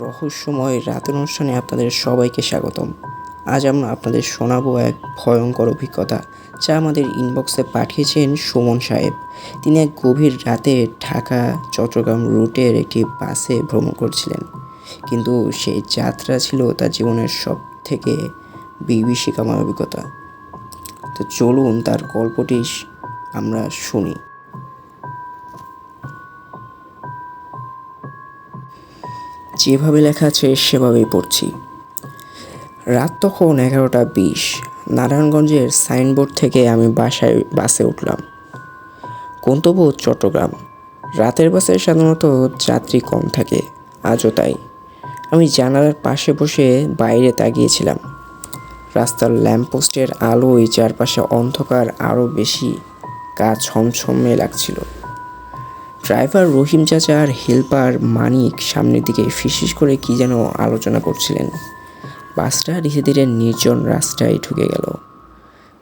রহস্যময় রাতের অনুষ্ঠানে আপনাদের সবাইকে স্বাগতম। আজ আমরা আপনাদের শোনাবো এক ভয়ঙ্কর অভিজ্ঞতা যা আমাদের ইনবক্সে পাঠিয়েছেন সুমন সাহেব। তিনি এক গভীর রাতে ঢাকা, চট্টগ্রাম রুটের একটি বাসে ভ্রমণ করছিলেন। কিন্তু সেই যাত্রা ছিল তার জীবনের সব থেকে বিভীষিকাময় অভিজ্ঞতা। তো চলুন তার গল্পটি আমরা শুনি। যেভাবে লেখা আছে, সেভাবেই পড়ছি। রাত তখন এগারোটা বিশ। নারায়ণগঞ্জের সাইনবোর্ড থেকে আমি বাসায়, বাসে উঠলাম। গন্তব্য চট্টগ্রাম। রাতের বাসে সাধারণত যাত্রী কম থাকে, আজও তাই। আমি জানালার পাশে বসে বাইরে তাকিয়েছিলাম। রাস্তার ল্যাম্পপোস্টের আলোয় চারপাশে অন্ধকার আরও বেশি গা ছমছমে লাগছিল। ড্রাইভার রহিম চাচা আর হেল্পার মানিক সামনের দিকে ফিসফিস করে কি যেন আলোচনা করছিলেন। বাসটা ধীরে ধীরে নির্জন রাস্তায় ঢুকে গেল।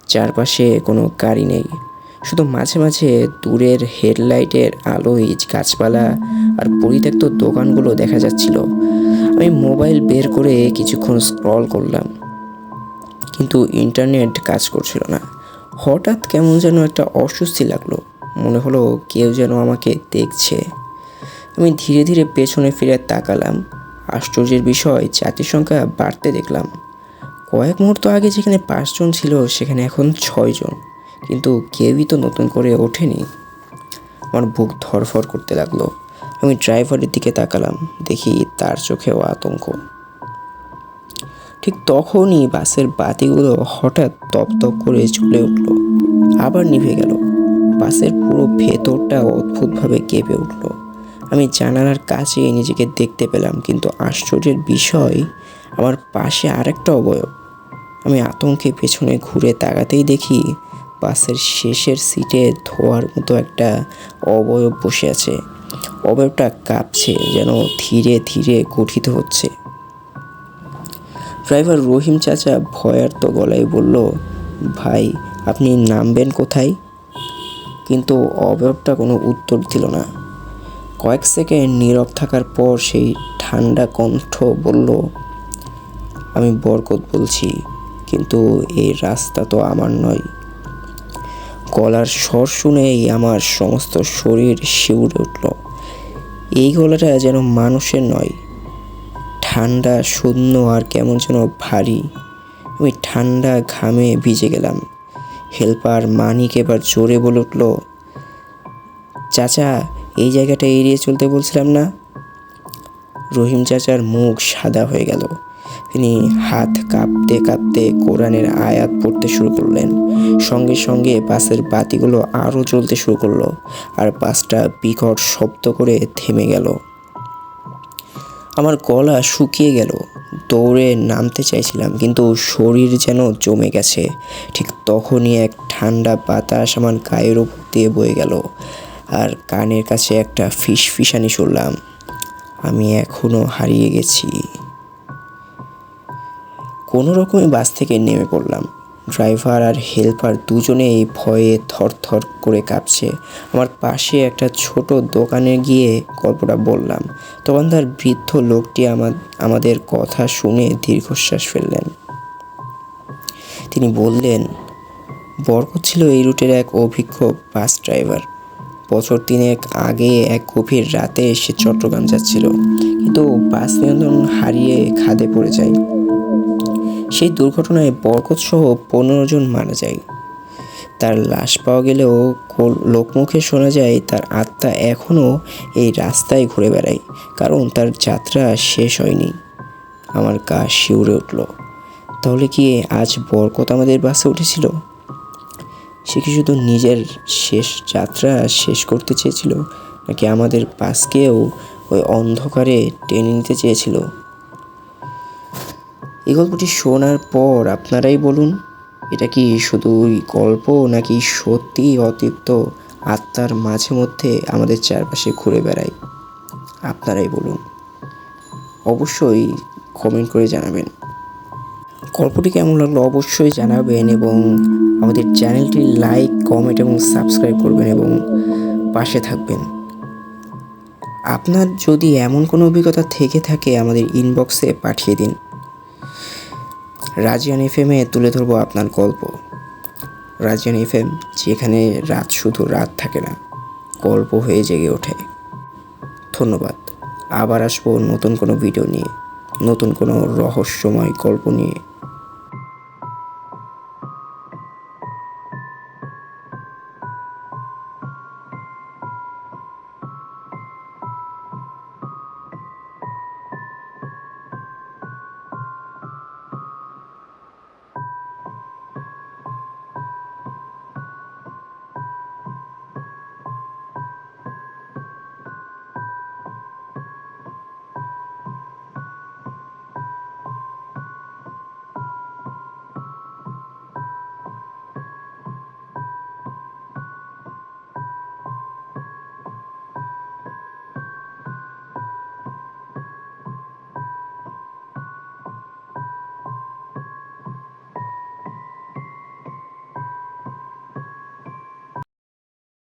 চারপাশে কোনো গাড়ি নেই। শুধু মাঝে মাঝে দূরের হেডলাইটের আলোয় গাছপালা আর পরিত্যক্ত দোকানগুলো দেখা যাচ্ছিল। আমি মোবাইল বের করে কিছুক্ষণ স্ক্রল করলাম। কিন্তু ইন্টারনেট কাজ করছিল না। হঠাৎ কেমন যেন একটা অস্বস্তি লাগল। মনে হলো কেউ যেন আমাকে দেখছে। আমি ধীরে ধীরে পেছনে ফিরে তাকালাম। আশ্চর্যের বিষয়, জাতির সংখ্যা বাড়তে দেখলাম। কয়েক মুহূর্ত আগে যেখানে পাঁচজন ছিল, সেখানে এখন ছয়জন। কিন্তু কেউই তো নতুন করে ওঠেনি। আমার বুক ধরফর করতে লাগল। আমি ড্রাইভারের দিকে তাকালাম। দেখি তার চোখেও আতঙ্ক। ঠিক তখনই বাসের বাতিগুলো হঠাৎ তপ তপ করে জ্বলে উঠল। আবার নিভে গেল। বাসের পুরো ভেতরটা অদ্ভুতভাবে কেঁপে উঠল। আমি জানালার কাছে নিজেকে দেখতে পেলাম, কিন্তু আশ্চর্যের বিষয়, আমার পাশে আরেকটা অবয়ব। আমি আতঙ্কে পেছনে ঘুরে তাকাতেই দেখি বাসের শেষের সিটে ধোয়ার মতো একটা অবয়ব বসে আছে। অবয়বটা কাঁপছে, যেন ধীরে ধীরে গঠিত হচ্ছে। ড্রাইভার রহিম চাচা ভয়ার্ত গলায় বলল, ভাই, আপনি নামবেন কোথায়? কিন্তু অবয়বটা কোনো উত্তর দিল না। কয়েক সেকেন্ড নীরব থাকার পর সেই ঠান্ডা কণ্ঠ বলল, আমি বরকত বলছি, কিন্তু এই রাস্তা তো আমার নয়। গলার স্বর শুনেই আমার সমস্ত শরীর শিউরে উঠল। এই গলাটা যেন মানুষের নয়, ঠান্ডা, শূন্য আর কেমন যেন ভারী। আমি ঠান্ডা ঘামে ভিজে গেলাম। হেল্পার মানিক এবার জোরে বলে উঠল, চাচা, এই জায়গাটা এড়িয়ে চলতে বলছিলাম না? রহিম চাচার মুখ সাদা হয়ে গেল। তিনি হাত কাঁপতে কাঁপতে কোরআনের আয়াত পড়তে শুরু করলেন। সঙ্গে সঙ্গে বাসের বাতিগুলো আরও জ্বলতে শুরু করল আর বাসটা বিকট শব্দ করে থেমে গেল। আমার গলা শুকিয়ে গেল। দৌড়ে নামতে চাইছিলাম, কিন্তু শরীর যেন জমে গেছে। ঠিক তখনই এক ঠান্ডা বাতাস আমার গায়ের উপর দিয়ে বয়ে গেল আর কানের কাছে একটা ফিস ফিসানি শুনলাম, আমি এখনও হারিয়ে গেছি। কোনো রকমই বাস থেকে নেমে পড়লাম। ড্রাইভার আর হেল্পার দুজনেই ভয়ে থরথর করে কাঁপছে। আমার পাশে একটা ছোট দোকানে গিয়ে গল্পটা বললাম। দোকানদার বৃদ্ধ লোকটি আমার, আমাদের কথা শুনে দীর্ঘশ্বাস ফেললেন। তিনি বললেন, বরকত ছিল এই রুটের এক অভিজ্ঞ বাস ড্রাইভার। বছর তিনেক আগে এক গভীর রাতে এসে চট্টগ্রাম যাচ্ছিল। কিন্তু বাস নিয়ন্ত্রণ হারিয়ে খাদে পড়ে যায়। সেই দুর্ঘটনায় বরকত সহ পনেরো জন মারা যায়। তার লাশ পাওয়া গেলেও লোকমুখে শোনা যায় তার আত্মা এখনও এই রাস্তায় ঘুরে বেড়ায়, কারণ তার যাত্রা শেষ হয়নি। আমার গা শিউরে উঠল। তাহলে কি আজ বরকত আমাদের বাসে উঠেছিল? সে কি শুধু নিজের শেষ যাত্রা শেষ করতে চেয়েছিল, নাকি আমাদের বাসকেও ওই অন্ধকারে টেনে নিতে চেয়েছিল? এই গল্পটি শোনার পর আপনারাই বলুন, এটা কি শুধুই গল্প নাকি সত্যি অতিরিক্ত আত্মার মাঝে মধ্যে আমাদের চারপাশে ঘুরে বেড়ায়? আপনারাই বলুন। অবশ্যই কমেন্ট করে জানাবেন। গল্পটি কেমন লাগল অবশ্যই জানাবেন এবং আমাদের চ্যানেলটি লাইক কমেন্ট এবং সাবস্ক্রাইব করবেন এবং পাশে থাকবেন। আপনার যদি এমন কোনো অভিজ্ঞতা থেকে থাকে, আমাদের ইনবক্সে পাঠিয়ে দিন। রাজিয়ান এফএমে তুলে ধরবো আপনার গল্প। রাজিয়ান এফএম যেখানে রাত শুধু রাত থাকে না, গল্প হয়ে জেগে ওঠে। ধন্যবাদ। আবার আসব নতুন কোনো ভিডিও নিয়ে, নতুন কোনো রহস্যময় গল্প নিয়ে।